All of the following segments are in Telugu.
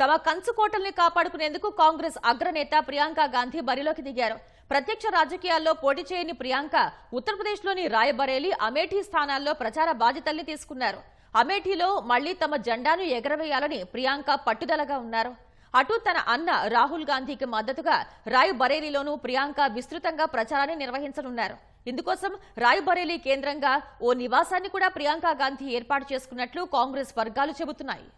తమ కంచుకోటల్ని కాపాడుకునేందుకు కాంగ్రెస్ అగ్రనేత ప్రియాంక గాంధీ బరిలోకి దిగారు. ప్రత్యక్ష రాజకీయాల్లో పోటీ చేయని ప్రియాంక ఉత్తరప్రదేశ్లోని రాయబరేలి అమేఠీ స్థానాల్లో ప్రచార బాధ్యతల్ని తీసుకున్నారు. అమేఠీలో మళ్ళీ తమ జెండాను ఎగరవేయాలని ప్రియాంక పట్టుదలగా ఉన్నారు. అటు తన అన్న రాహుల్ గాంధీకి మద్దతుగా రాయబరేలీలోనూ ప్రియాంక విస్తృతంగా ప్రచారాన్ని నిర్వహించనున్నారు. ఇందుకోసం రాయబరేలీ కేంద్రంగా ఓ నివాసాన్ని కూడా ప్రియాంక గాంధీ ఏర్పాటు చేసుకున్నట్లు కాంగ్రెస్ వర్గాలు చెబుతున్నాయి.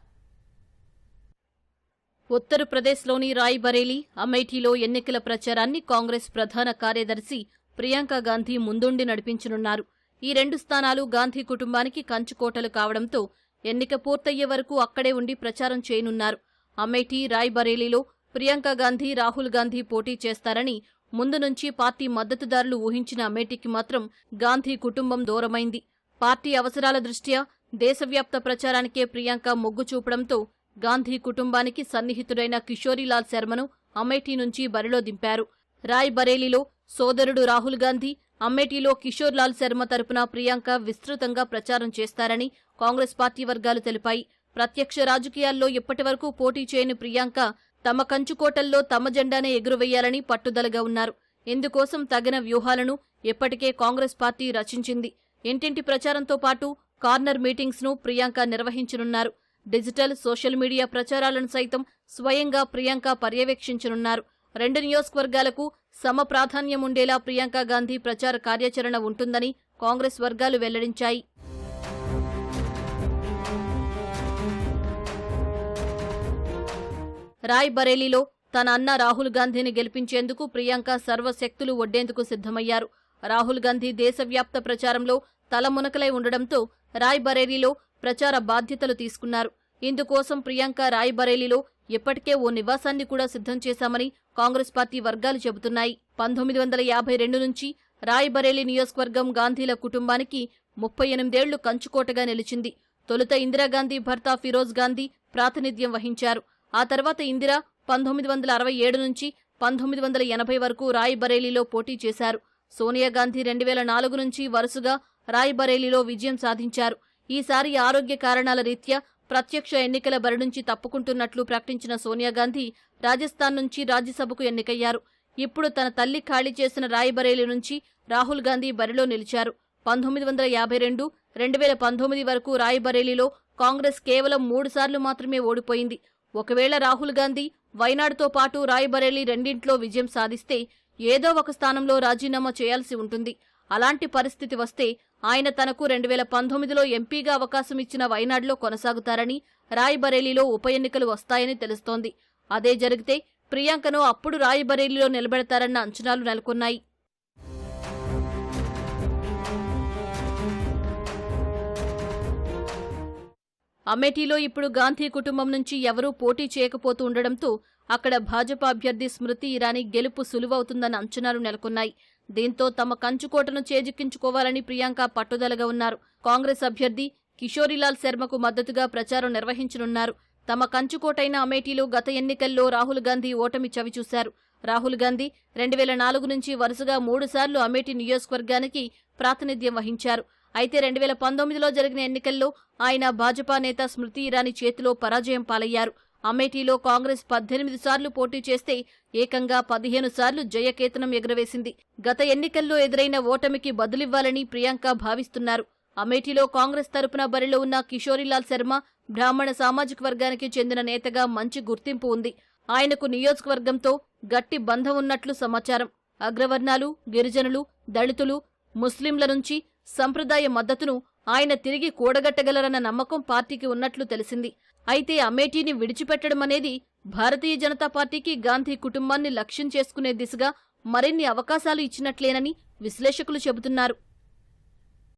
ఉత్తరప్రదేశ్లోని రాయ్బరేలీ అమేఠీలో ఎన్నికల ప్రచారాన్ని కాంగ్రెస్ ప్రధాన కార్యదర్శి ప్రియాంక గాంధీ ముందుండి నడిపించనున్నారు. ఈ రెండు స్థానాలు గాంధీ కుటుంబానికి కంచుకోటలు కావడంతో ఎన్నిక పూర్తయ్యే వరకు అక్కడే ఉండి ప్రచారం చేయనున్నారు. అమేఠీ రాయ్బరేలీలో ప్రియాంక గాంధీ రాహుల్ గాంధీ పోటీ చేస్తారని ముందు నుంచి పార్టీ మద్దతుదారులు ఊహించిన అమేఠీకి మాత్రం గాంధీ కుటుంబం దూరమైంది. పార్టీ అవసరాల దృష్ట్యా దేశవ్యాప్త ప్రచారానికే ప్రియాంక మొగ్గు చూపడంతో గాంధీ కుటుంబానికి సన్నిహితుడైన కిషోరీలాల్ శర్మను అమేఠీ నుంచి బరిలో దింపారు. రాయ్ బరేలీలో సోదరుడు రాహుల్ గాంధీ అమేఠీలో కిషోర్ లాల్ శర్మ తరపున ప్రియాంక విస్తృతంగా ప్రచారం చేస్తారని కాంగ్రెస్ పార్టీ వర్గాలు తెలిపాయి. ప్రత్యక్ష రాజకీయాల్లో ఇప్పటివరకు పోటీ చేయని ప్రియాంక తమ కంచుకోటల్లో తమ జెండానే ఎగురవేయాలని పట్టుదలగా ఉన్నారు. ఇందుకోసం తగిన వ్యూహాలను ఇప్పటికే కాంగ్రెస్ పార్టీ రచించింది. ఇంటింటి ప్రచారంతో పాటు కార్నర్ మీటింగ్స్ను ప్రియాంక నిర్వహించనున్నారు. డిజిటల్ సోషల్ మీడియా ప్రచారాలను సైతం స్వయంగా ప్రియాంక పర్యవేక్షించనున్నారు. రెండు నియోజకవర్గాలకు సమ ప్రాధాన్యం ఉండేలా ప్రియాంక గాంధీ ప్రచార కార్యాచరణ ఉంటుందని కాంగ్రెస్ వర్గాలు వెల్లడించాయి. రాయ్ బరేలీలో తన అన్న రాహుల్ గాంధీని గెలిపించేందుకు ప్రియాంక సర్వశక్తులు ఒడ్డేందుకు సిద్ధమయ్యారు. రాహుల్ గాంధీ దేశవ్యాప్త ప్రచారంలో తలమునకలై ఉండడంతో రాయ్ బరేలీలో ప్రచార బాధ్యతలు తీసుకున్నారు. ఇందుకోసం ప్రియాంక రాయ్ బరేలీలో ఇప్పటికే ఓ నివాసాన్ని కూడా సిద్ధం చేశామని కాంగ్రెస్ పార్టీ వర్గాలు చెబుతున్నాయి. పంతొమ్మిది వందల యాభై రెండు నుంచి రాయ్ బరేలీ నియోజకవర్గం గాంధీల కుటుంబానికి ముప్పై ఎనిమిదేళ్ళు కంచుకోటగా నిలిచింది. తొలుత ఇందిరాగాంధీ భర్త ఫిరోజ్ గాంధీ ప్రాతినిధ్యం వహించారు. ఆ తర్వాత ఇందిరా పంతొమ్మిది వందల అరవై ఏడు నుంచి పంతొమ్మిది వందల ఎనభై వరకు రాయ్ బరేలీలో పోటీ చేశారు. సోనియా గాంధీ రెండు వేల నాలుగు నుంచి వరుసగా రాయ్ బరేలీలో విజయం సాధించారు. ఈసారి ఆరోగ్య కారణాల రీత్యా ప్రత్యక్ష ఎన్నికల బరి నుంచి తప్పుకుంటున్నట్లు ప్రకటించిన సోనియా గాంధీ రాజస్థాన్ నుంచి రాజ్యసభకు ఎన్నికయ్యారు. ఇప్పుడు తన తల్లి ఖాళీ చేసిన రాయ్బరేలీ నుంచి రాహుల్ గాంధీ బరిలో నిలిచారు. పంతొమ్మిది వందల యాభై రెండు రెండు వేల పంతొమ్మిది వరకు రాయ్బరేలీలో కాంగ్రెస్ కేవలం మూడుసార్లు మాత్రమే ఓడిపోయింది. ఒకవేళ రాహుల్ గాంధీ వైనాడుతో పాటు రాయ్బరేలీ రెండింట్లో విజయం సాధిస్తే ఏదో ఒక స్థానంలో రాజీనామా చేయాల్సి ఉంటుంది. అలాంటి పరిస్థితి వస్తే ఆయన తనకు రెండు వేల పంతొమ్మిదిలో ఎంపీగా అవకాశం ఇచ్చిన వైనాడులో కొనసాగుతారని రాయ్బరేలీలో ఉప ఎన్నికలు వస్తాయని తెలుస్తోంది. అదే జరిగితే ప్రియాంకను అప్పుడు రాయ్బరేలీలో నిలబెడతారన్న అంచనాలు నెలకొన్నాయి. అమేఠీలో ఇప్పుడు గాంధీ కుటుంబం నుంచి ఎవరూ పోటీ చేయకపోతూ ఉండడంతో అక్కడ భాజపా అభ్యర్థి స్మృతి ఇరానీ గెలుపు సులువవుతుందన్న అంచనాలు నెలకొన్నాయి. దీంతో తమ కంచుకోటను చేజిక్కించుకోవాలని ప్రియాంక పట్టుదలగా ఉన్నారు. కాంగ్రెస్ అభ్యర్థి కిషోరీలాల్ శర్మకు మద్దతుగా ప్రచారం నిర్వహించనున్నారు. తమ కంచుకోటైన అమేఠీలో గత ఎన్నికల్లో రాహుల్ గాంధీ ఓటమి చవిచూశారు. రాహుల్ గాంధీ రెండు వేల నాలుగు నుంచి వరుసగా మూడుసార్లు అమేఠీ నియోజకవర్గానికి ప్రాతినిధ్యం వహించారు. అయితే రెండు వేల పంతొమ్మిదిలో జరిగిన ఎన్నికల్లో ఆయన భాజపా నేత స్మృతి ఇరానీ చేతిలో పరాజయం పాలయ్యారు. అమేఠీలో కాంగ్రెస్ పద్దెనిమిది సార్లు పోటీ చేస్తే ఏకంగా పదిహేను సార్లు జయకేతనం ఎగురవేసింది. గత ఎన్నికల్లో ఎదురైన ఓటమికి బదులివ్వాలని ప్రియాంక భావిస్తున్నారు. అమేఠీలో కాంగ్రెస్ తరపున బరిలో ఉన్న కిషోరీలాల్ శర్మ బ్రాహ్మణ సామాజిక వర్గానికి చెందిన నేతగా మంచి గుర్తింపు ఉంది. ఆయనకు నియోజకవర్గంతో గట్టి బంధం ఉన్నట్లు సమాచారం. అగ్రవర్ణాలు గిరిజనులు దళితులు ముస్లింల నుంచి సంప్రదాయ మద్దతును ఆయన తిరిగి కూడగట్టగలరన్న నమ్మకం పార్టీకి ఉన్నట్లు తెలిసింది. అయితే అమేఠీని విడిచిపెట్టడం అనేది భారతీయ జనతా పార్టీకి గాంధీ కుటుంబాన్ని లక్ష్యం చేసుకునే దిశగా మరిన్ని అవకాశాలు ఇచ్చినట్లేనని విశ్లేషకులు చెబుతున్నారు.